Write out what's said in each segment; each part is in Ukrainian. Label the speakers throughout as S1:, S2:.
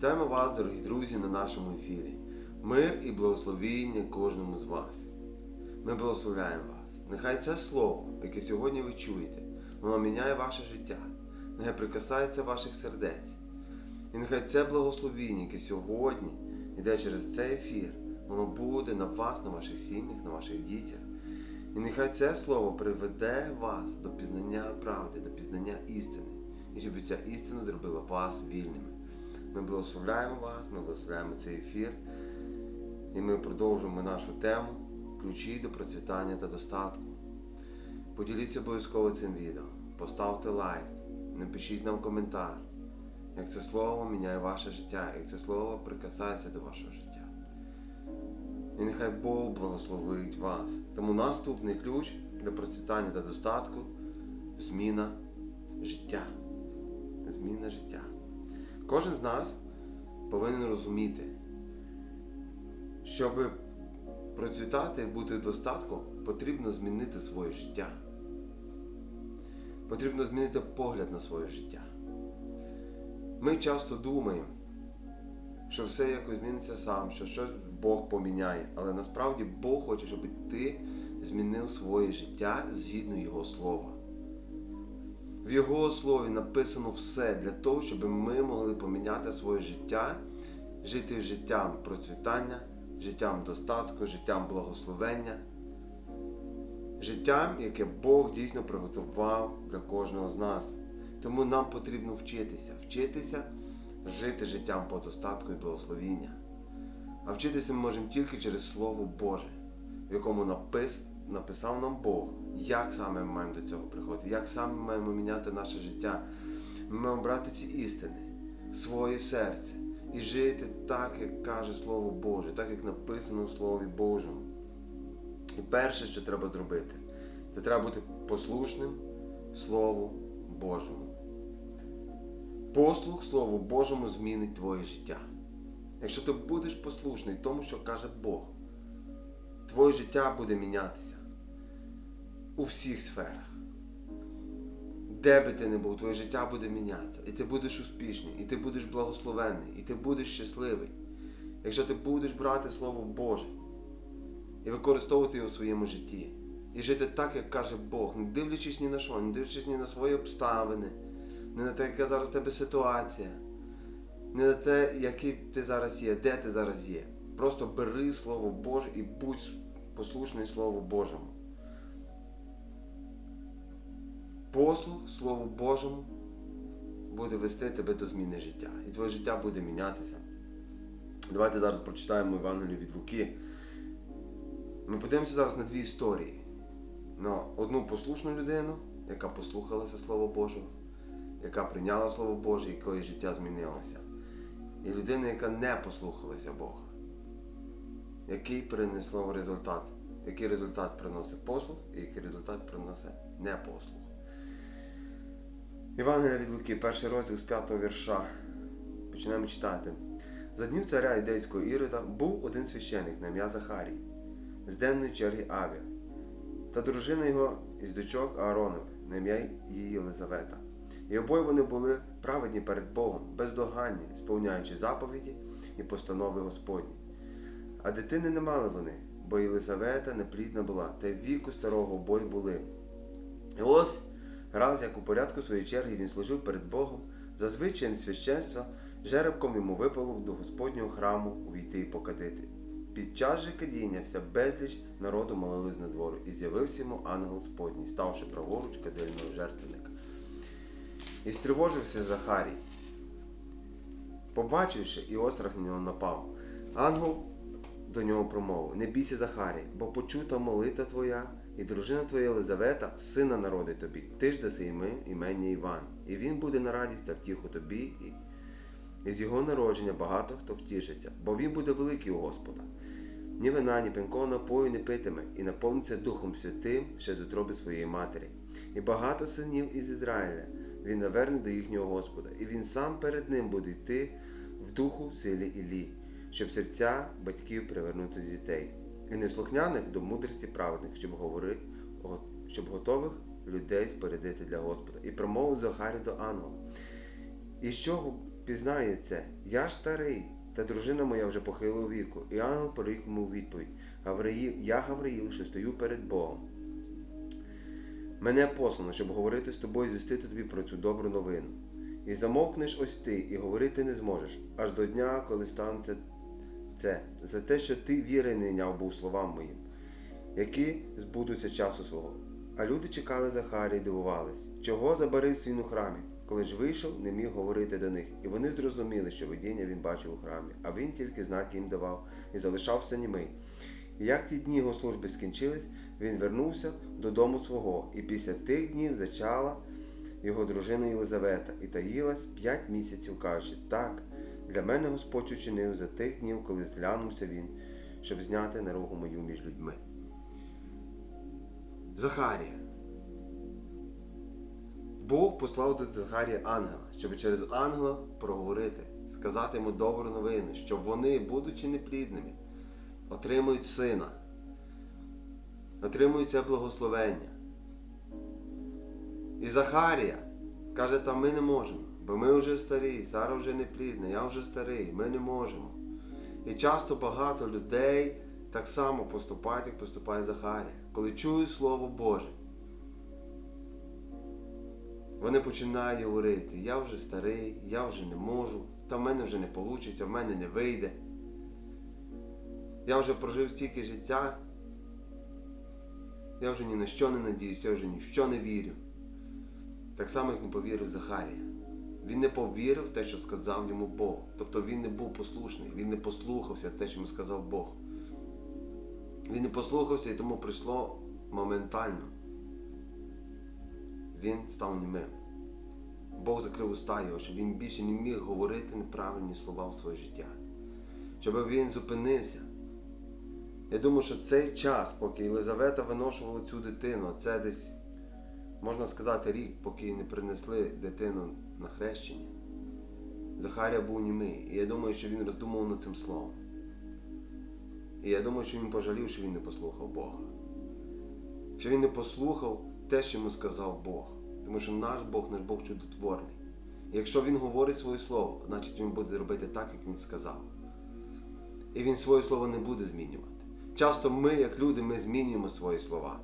S1: Вітаємо вас, дорогі друзі, на нашому ефірі. Мир і благословіння кожному з вас. Ми благословляємо вас. Нехай це слово, яке сьогодні ви чуєте, воно міняє ваше життя, нехай прикасається ваших сердець. І нехай це благословіння, яке сьогодні йде через цей ефір, воно буде на вас, на ваших сім'ях, на ваших дітях. І нехай це слово приведе вас до пізнання правди, до пізнання істини. І щоб ця істина зробила вас вільними. Ми благословляємо вас, ми благословляємо цей ефір. І ми продовжуємо нашу тему ключі до процвітання та достатку. Поділіться обов'язково цим відео, поставте лайк, напишіть нам коментар, як це слово міняє ваше життя, як це слово прикасається до вашого життя. І нехай Бог благословить вас. Тому наступний ключ для процвітання та достатку зміна життя. Зміна життя. Кожен з нас повинен розуміти, щоб процвітати бути в достатку, потрібно змінити своє життя. Потрібно змінити погляд на своє життя. Ми часто думаємо, що все якось зміниться сам, що щось Бог поміняє. Але насправді Бог хоче, щоб ти змінив своє життя згідно Його слова. В Його слові написано все для того, щоб ми могли поміняти своє життя, жити життям процвітання, життям достатку, життям благословення, життям, яке Бог дійсно приготував для кожного з нас. Тому нам потрібно вчитися, вчитися жити життям по достатку і благословіння. А вчитися ми можемо тільки через Слово Боже, в якому напис, написав нам Бог, як саме ми маємо до цього приходити, як саме ми маємо міняти наше життя. Ми маємо брати ці істини своє серце і жити так, як каже Слово Боже, так як написано в Слові Божому. І перше, що треба зробити, це треба бути послушним Слову Божому. Послух Слову Божому змінить твоє життя. Якщо ти будеш послушний тому, що каже Бог, твоє життя буде мінятися у всіх сферах. Де би ти не був, твоє життя буде мінятися. І ти будеш успішний, і ти будеш благословенний, і ти будеш щасливий. Якщо ти будеш брати Слово Боже і використовувати його у своєму житті, і жити так, як каже Бог, не дивлячись ні на що, не дивлячись ні на свої обставини, не на те, яка зараз в тебе ситуація, не на те, який ти зараз є, де ти зараз є. Просто бери Слово Боже і будь послушний Слову Божому. Послух Слову Божому буде вести тебе до зміни життя. І твоє життя буде мінятися. Давайте зараз прочитаємо Євангелію від Луки. Ми подивимося зараз на дві історії. На одну послушну людину, яка послухалася Слова Божого, яка прийняла Слово Боже, якої життя змінилося. І людина, яка не послухалася Бога. Який принесло результат? Який результат приносить послух і який результат приносить непослух. Євангелія від Луки, перший розділ з п'ятого вірша. Починаємо читати. За днів царя Ідейського Ірода був один священик на ім'я Захарій, з денної черги Авія, та дружина його із дочок Ааронових, на ім'я її Єлизавета. І обоє вони були праведні перед Богом, бездоганні, сповняючи заповіді і постанови Господні. А дитини не мали вони, бо Єлизавета неплідна була, та віку старого обоє були. І ось раз, як у порядку своєї черги він служив перед Богом, за звичаєм священства, жеребком йому випало до Господнього храму увійти і покадити. Під час же кадіння вся безліч народу молились на двору, і з'явився йому ангел Господній, ставши праворуч кадильного жертвенника. І стривожився Захарій. Побачивши, і острах на нього напав. Ангел до нього промовив: Не бійся, Захарій, бо почута молитва твоя, і дружина твоя Єлизавета, сина народить тобі. Ти ж даси імення Іван, і він буде на радість та втіху тобі, і, і з його народження багато хто втішиться, бо він буде великий у Господа. Ні вина, ні пинкого напою не питиме, і наповниться Духом Святим ще з утроби своєї матері. І багато синів із Ізраїля він наверне до їхнього Господа, і він сам перед ним буде йти в духу, силі Іллі, щоб серця батьків привернути до дітей, і неслухняних до мудрості праведних, щоб говори, го- щоб готових людей спорядити для Господа. І промовив Захарі до ангела. І що, пізнає це? Я ж старий, та дружина моя вже похилого віку. І ангел порік йому відповідь. Гавриїл, я Гавриїл, що стою перед Богом. Мене послано, щоб говорити з тобою і звістити тобі про цю добру новину. І замовкнеш ось ти, і говорити не зможеш, аж до дня, коли станеться це, за те, що ти віри не йняв був словам моїм, які збудуться часу свого. А люди чекали Захарі і дивувались, чого забарився він у храмі. Коли ж вийшов, не міг говорити до них, і вони зрозуміли, що видіння він бачив у храмі, а він тільки знаки їм давав і залишався німий. І як ті дні його служби скінчились, він вернувся додому свого, і після тих днів зачала його дружина Єлизавета і таїлась п'ять місяців, кажучи, так, для мене Господь учинив за тих днів, коли зглянувся він, щоб зняти наругу мою між людьми. Захарія. Бог послав до Захарія ангела, щоб через ангела проговорити, сказати йому добру новину, що вони, будучи неплідними, отримують сина, отримують це благословення. І Захарія каже, та ми не можемо, бо ми вже старі, Сара вже не плідна, я вже старий, ми не можемо. І часто багато людей так само поступають, як поступає Захарія, коли чують Слово Боже. Вони починають говорити, я вже старий, я вже не можу, та в мене вже не вийде, в мене не вийде. Я вже прожив стільки життя, я вже ні на що не надіюсь, я вже ні в що не вірю. Так само, як не повірив Захарія. Він не повірив в те, що сказав йому Бог. Тобто він не був послушний, він не послухався те, що йому сказав Бог. Він не послухався і тому прийшло моментально. Він став німим. Бог закрив уста його, щоб він більше не міг говорити неправильні слова в своє життя. Щоб він зупинився. Я думаю, що цей час, поки Єлизавета виношувала цю дитину, це десь, можна сказати, рік, поки не принесли дитину на хрещення. Захарія був німий. І я думаю, що він роздумував над цим словом. І я думаю, що він пожалів, що він не послухав Бога. Що він не послухав те, що йому сказав Бог. Тому що наш Бог, наш Бог чудотворний. І якщо він говорить своє слово, значить він буде робити так, як він сказав. І він своє слово не буде змінювати. Часто ми, як люди, ми змінюємо свої слова.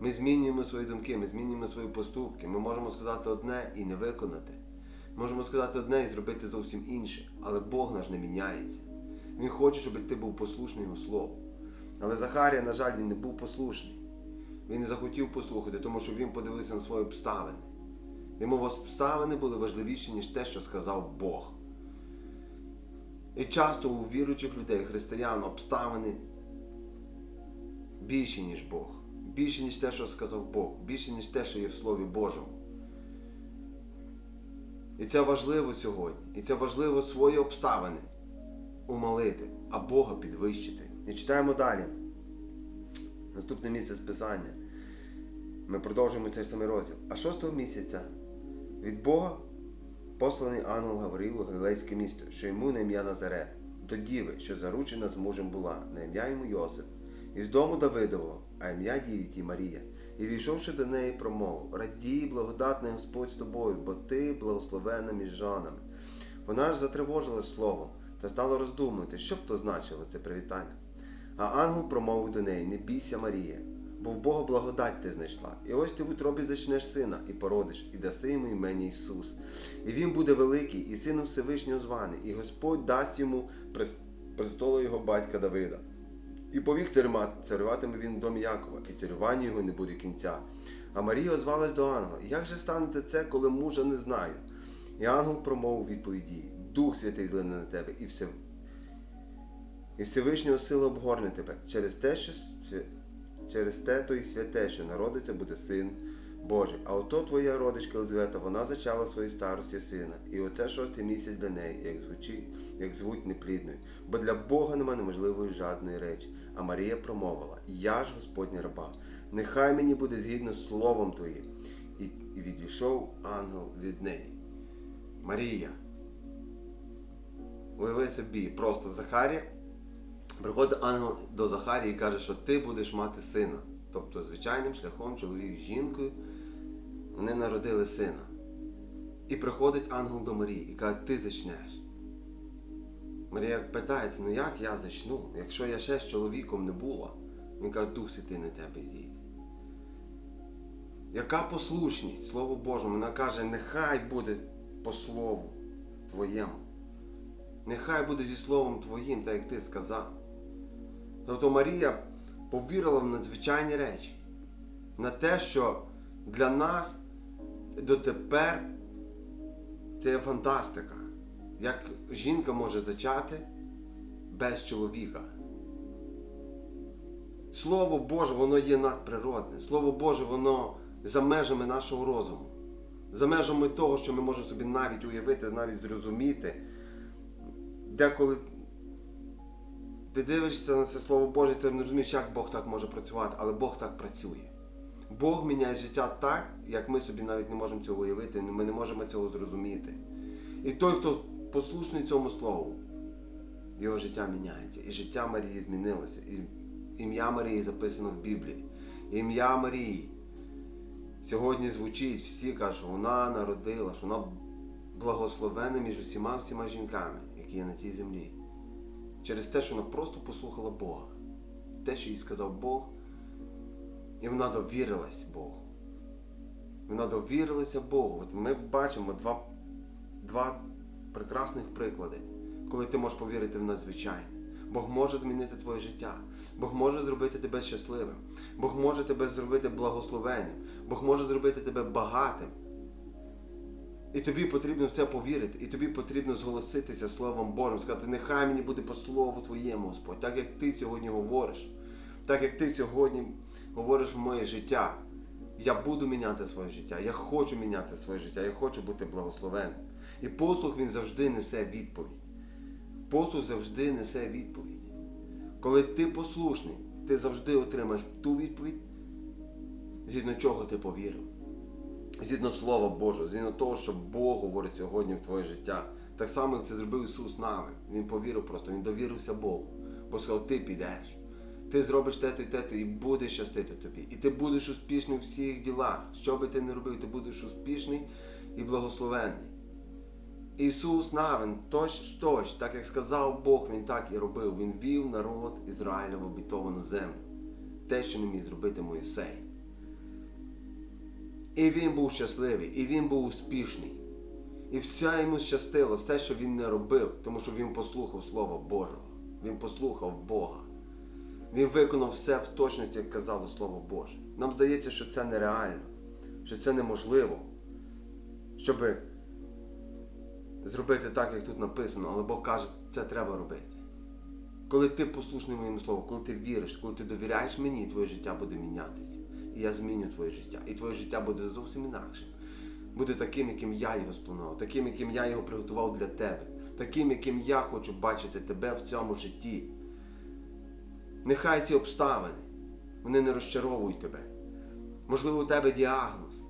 S1: Ми змінюємо свої думки, ми змінюємо свої поступки. Ми можемо сказати одне і не виконати. Можемо сказати одне і зробити зовсім інше. Але Бог наш не міняється. Він хоче, щоб ти був послушний його слову. Але Захарія, на жаль, він не був послушний. Він не захотів послухати, тому що він подивився на свої обставини. Йому обставини були важливіші, ніж те, що сказав Бог. І часто у віруючих людей, християн, обставини більші, ніж Бог. Більше, ніж те, що сказав Бог, більше, ніж те, що є в Слові Божому. І це важливо сьогодні. І це важливо свої обставини умолити, а Бога підвищити. І читаємо далі. Наступне місце з Писання. Ми продовжуємо цей самий розділ. А шостого місяця від Бога посланий ангел Гавриїл у Галилейське місто, що йому на ім'я Назарет, до діви, що заручена з мужем була, на ім'я йому Йосип, із дому Давидового, а ім'я Дівіті Марія. І війшовши до неї, промовив Радій, благодатний Господь з тобою, бо ти благословена між жонами. Вона ж затривожилась словом та стала роздумувати, що б то значило це привітання. А ангел промовив до неї: Не бійся, Марія, бо в Бога благодать ти знайшла. І ось ти в утробі зачнеш сина, і породиш, і даси йому імені Ісус. І він буде великий, і сином Всевишнього званий, і Господь дасть йому прес- престолу його батька Давида. І повік царювати, царюватиме він в Якова, і царювання його не буде кінця. А Марія озвалась до ангела: Як же станете це, коли мужа не знаю? І ангел промовив відповіді: Дух Святий злине на тебе, і все. І Всевишнього сила обгорне тебе через те, що через те то й святе, що народиться буде син Божий. А ото твоя родичка Елизавета, вона зачала своїй старості сина. І оце шостий місяць для неї, як звучить, як звуть неплідною. Бо для Бога нема неможливої жадної речі. А Марія промовила: Я ж Господня раба, нехай мені буде згідно з словом твоїм. І відійшов ангел від неї. Марія. Уяви собі, просто Захарія. Приходить ангел до Захарії і каже, що ти будеш мати сина. Тобто, звичайним шляхом чоловік з жінкою вони народили сина. І приходить ангел до Марії і каже, ти зачнеш. Марія питається, ну як я зачну, якщо я ще з чоловіком не була? Він каже, Дух Святий на тебе зійде. Яка послушність Слову Божому? Вона каже, нехай буде по слову Твоєму. Нехай буде зі Словом Твоїм, так як ти сказав. Тобто Марія повірила в надзвичайні речі, на те, що для нас дотепер це фантастика. Як жінка може зачати без чоловіка. Слово Боже, воно є надприродне. Слово Боже, воно за межами нашого розуму, за межами того, що ми можемо собі навіть уявити, навіть зрозуміти. Деколи ти дивишся на це Слово Боже, ти не розумієш, як Бог так може працювати, але Бог так працює. Бог міняє життя так, як ми собі навіть не можемо цього уявити, ми не можемо цього зрозуміти. І той, хто послушний цьому слову, його життя міняється. І життя Марії змінилося. І ім'я Марії записано в Біблії. Ім'я Марії сьогодні звучить, всі кажуть, що вона народила, що вона благословена між усіма всіма жінками, які є на цій землі. Через те, що вона просто послухала Бога. Те, що їй сказав Бог, і вона довірилась Богу. Вона довірилася Богу. От ми бачимо два, два прекрасних приклади, коли ти можеш повірити в надзвичайне. Бог може змінити твоє життя. Бог може зробити тебе щасливим. Бог може тебе зробити благословенним. Бог може зробити тебе багатим. І тобі потрібно в це повірити, і тобі потрібно зголоситися Словом Божим, сказати, нехай мені буде по слову Твоєму, Господь, так як ти сьогодні говориш, так як ти сьогодні говориш в моє життя. Я буду міняти своє життя, я хочу міняти своє життя, я хочу бути благословенним. І послух він завжди несе відповідь. Послух завжди несе відповідь. Коли ти послушний, ти завжди отримаєш ту відповідь, згідно чого ти повірив. Згідно Слова Божого, згідно того, що Бог говорить сьогодні в твоє життя. Так само, як це зробив Ісус нами. Він повірив просто, Він довірився Богу. Бо сказав, ти підеш. Ти зробиш те-то і те-то, і буде щастити тобі. І ти будеш успішний у всіх ділах. Що би ти не робив, ти будеш успішний і благословенний. Ісус навин, точ точ, так як сказав Бог, Він так і робив. Він вів народ Ізраїля в обітовану землю. Те, що не міг зробити Моїсей. І він був щасливий, і він був успішний. І все йому щастило, все, що він не робив, тому що він послухав Слова Божого. Він послухав Бога. Він виконав все в точності, як казало Слово Боже. Нам здається, що це нереально, що це неможливо, щоб зробити так, як тут написано, але Бог каже, це треба робити. Коли ти послушний моєму слову, коли ти віриш, коли ти довіряєш мені, твоє життя буде мінятися. І я зміню твоє життя. І твоє життя буде зовсім інакшим. Буде таким, яким я його спланував, таким, яким я його приготував для тебе, таким, яким я хочу бачити тебе в цьому житті. Нехай ці обставини, вони не розчаровують тебе. Можливо, у тебе діагноз.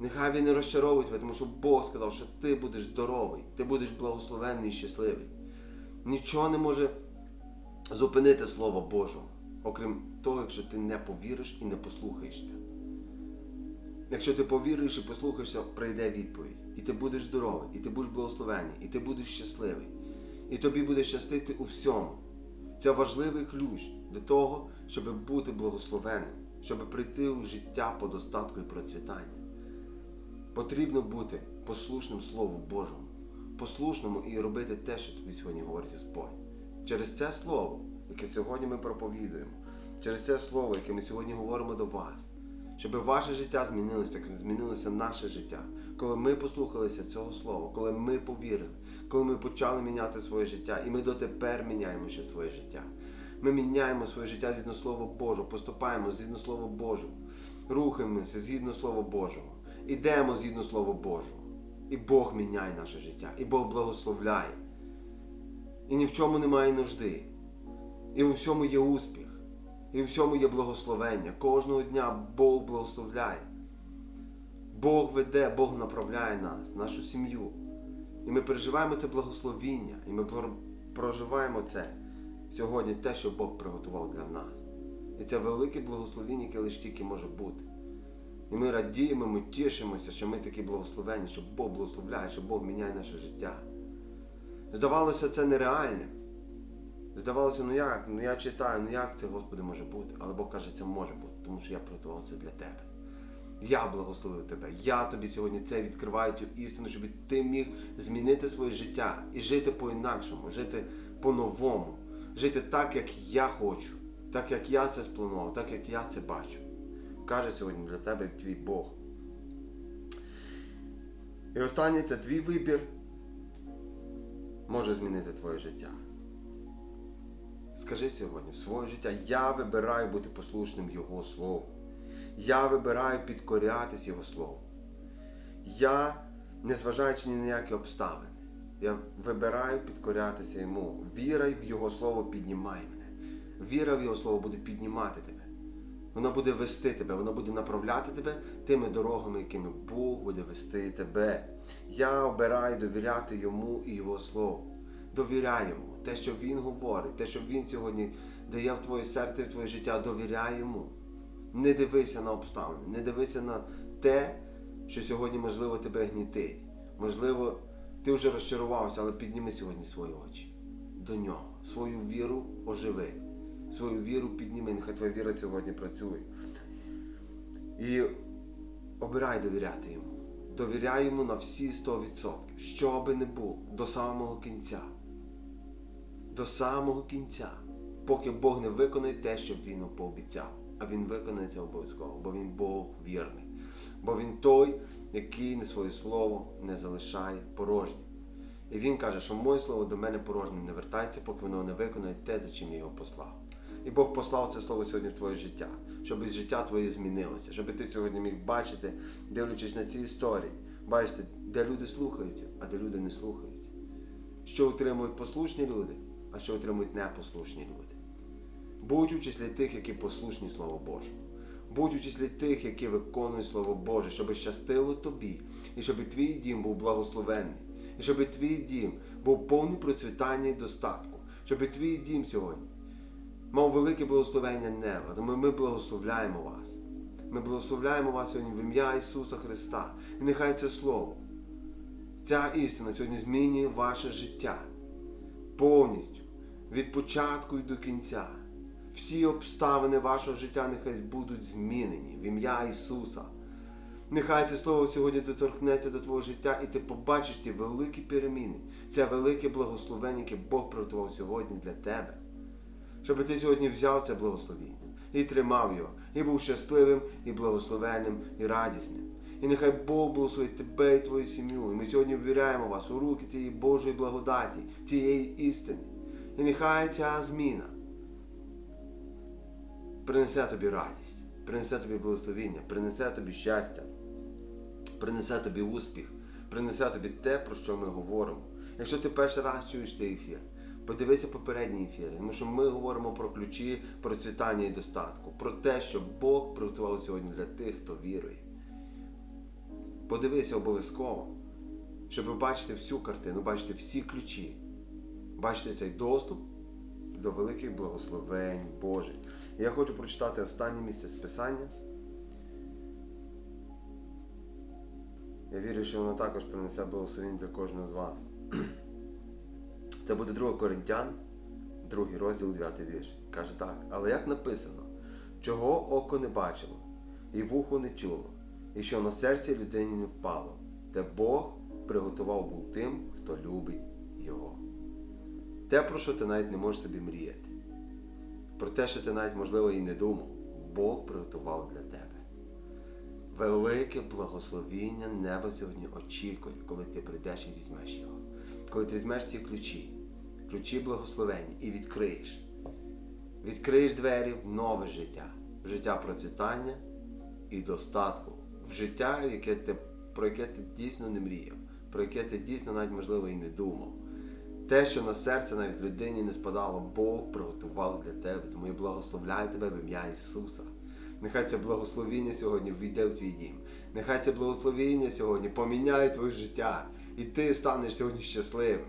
S1: Нехай він не розчаровує тебе, тому що Бог сказав, що ти будеш здоровий, ти будеш благословенний і щасливий. Нічого не може зупинити Слово Божого, окрім того, якщо ти не повіриш і не послухаєшся. Якщо ти повіриш і послухаєшся, прийде відповідь. І ти будеш здоровий, і ти будеш благословений, і ти будеш щасливий. І тобі буде щастити у всьому. Це важливий ключ для того, щоб бути благословенним, щоб прийти у життя по достатку і процвітання. Потрібно бути послушним Слову Божому, послушному і робити те, що тобі сьогодні говорить Господь. Через це слово, яке сьогодні ми проповідуємо, через це слово, яке ми сьогодні говоримо до вас, щоб ваше життя змінилося, так змінилося наше життя. Коли ми послухалися цього слова, коли ми повірили, коли ми почали міняти своє життя, і ми дотепер міняємо ще своє життя. Ми міняємо своє життя згідно Слова Божого, поступаємо згідно Слова Божого, рухаємося згідно Слова Божого, ідемо згідно Слова Божого. І Бог міняє наше життя, і Бог благословляє. І ні в чому немає нужди. І у всьому є успіх. І у всьому є благословення. Кожного дня Бог благословляє. Бог веде, Бог направляє нас, нашу сім'ю. І ми переживаємо це благословіння. І ми проживаємо це сьогодні, те, що Бог приготував для нас. І це велике благословіння, яке лише тільки може бути. І ми радіємо, ми тішимося, що ми такі благословені, що Бог благословляє, що Бог міняє наше життя. Здавалося, це нереальним. Здавалося, ну як? Ну я читаю, ну як це, Господи, може бути? Але Бог каже, це може бути, тому що я приготував це для тебе. Я благословив тебе. Я тобі сьогодні це відкриваю цю істину, щоб ти міг змінити своє життя і жити по-інакшому, жити по-новому, жити так, як я хочу, так як я це спланував, так як я це бачу. Каже сьогодні для тебе твій Бог. І останнє це твій вибір може змінити твоє життя. Скажи сьогодні в своє життя, я вибираю бути послушним Його Слову. Я вибираю підкорятись Його Слову. Я, незважаючи ні на які обставини, я вибираю підкорятися йому. Віра в Його Слово піднімає мене. Віра в Його Слово буде піднімати тебе. Вона буде вести тебе, вона буде направляти тебе тими дорогами, якими Бог буде вести тебе. Я обираю довіряти йому і Його Слову. Довіряй йому. Те, що Він говорить, те, що Він сьогодні дає в твоє серце, в твоє життя, довіряй йому. Не дивися на обставини, не дивися на те, що сьогодні, можливо, тебе гнітить. Можливо, ти вже розчарувався, але підніми сьогодні свої очі до нього. Свою віру оживи. Свою віру підніми, нехай твоя віра сьогодні працює. І обирай довіряти йому. Довіряй йому на всі 100%. Що би не було, до самого кінця. До самого кінця. Поки Бог не виконає те, що Він пообіцяв. А Він виконає це обов'язково, бо Він Бог вірний. Бо Він той, який не своє слово не залишає порожнім. І він каже, що моє слово до мене порожнім не вертається, поки воно не виконає те, за чим я його послав. І Бог послав це слово сьогодні в твоє життя, щоб життя твоє змінилося, щоб ти сьогодні міг бачити, дивлячись на ці історії, бачити, де люди слухаються, а де люди не слухаються. Що отримують послушні люди, а що отримують непослушні люди. Будь у числі тих, які послушні Слову Божому. Будь у числі тих, які виконують Слово Боже, щоб щастило тобі, і щоб твій дім був благословенний, і щоб твій дім був повний процвітання і достатку, щоб твій дім сьогодні мав велике благословення неба. Тому ми благословляємо вас. Ми благословляємо вас сьогодні в ім'я Ісуса Христа. І нехай це Слово, ця істина сьогодні змінює ваше життя повністю, від початку і до кінця. Всі обставини вашого життя нехай будуть змінені в ім'я Ісуса. Нехай це слово сьогодні доторкнеться до твого життя, і ти побачиш ці великі переміни, це велике благословення, яке Бог приготував сьогодні для тебе. Щоб ти сьогодні взяв це благословіння і тримав його, і був щасливим, і благословенним, і радісним. І нехай Бог благословить тебе і твою сім'ю. І ми сьогодні ввіряємо вас у руки цієї Божої благодаті, цієї істини. І нехай ця зміна принесе тобі радість, принесе тобі благословіння, принесе тобі щастя, принесе тобі успіх, принесе тобі те, про що ми говоримо. Якщо ти перший раз чуєш цей ефір, подивися попередні ефіри, тому що ми говоримо про ключі процвітання і достатку, про те, що Бог приготував сьогодні для тих, хто вірує. Подивися обов'язково, щоб бачити всю картину, бачити всі ключі, бачити цей доступ до великих благословень Божих. Я хочу прочитати останнє місце з Писання. Я вірю, що воно також принесе благословення для кожного з вас. Це буде 2 Коринтян, другий розділ, 9 вірш. Каже так, але як написано, чого око не бачило, і вухо не чуло, і що на серці людині не впало, те Бог приготував був тим, хто любить. Те, про що ти навіть не можеш собі мріяти. Про те, що ти навіть, можливо, і не думав, Бог приготував для тебе. Велике благословіння неба сьогодні очікує, коли ти прийдеш і візьмеш його. Коли ти візьмеш ці ключі, ключі благословення і відкриєш. Відкриєш двері в нове життя, в життя процвітання і достатку, в життя, яке ти, про яке ти дійсно не мріяв, про яке ти дійсно навіть, можливо, і не думав. Те, що на серце навіть людині не спадало, Бог приготував для тебе. Тому я благословляю тебе в ім'я Ісуса. Нехай це благословіння сьогодні війде в твій дім. Нехай це благословіння сьогодні поміняє твоє життя. І ти станеш сьогодні щасливим.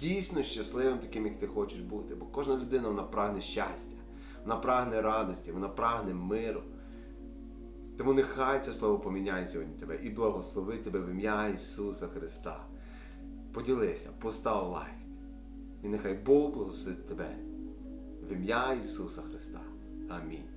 S1: Дійсно щасливим, таким, як ти хочеш бути. Бо кожна людина вона прагне щастя, вона прагне радості, вона прагне миру. Тому нехай це слово поміняє сьогодні тебе і благослови тебе в ім'я Ісуса Христа. Поділися, постав лайк. І нехай Бог благословить тебе в ім'я Ісуса Христа. Амінь.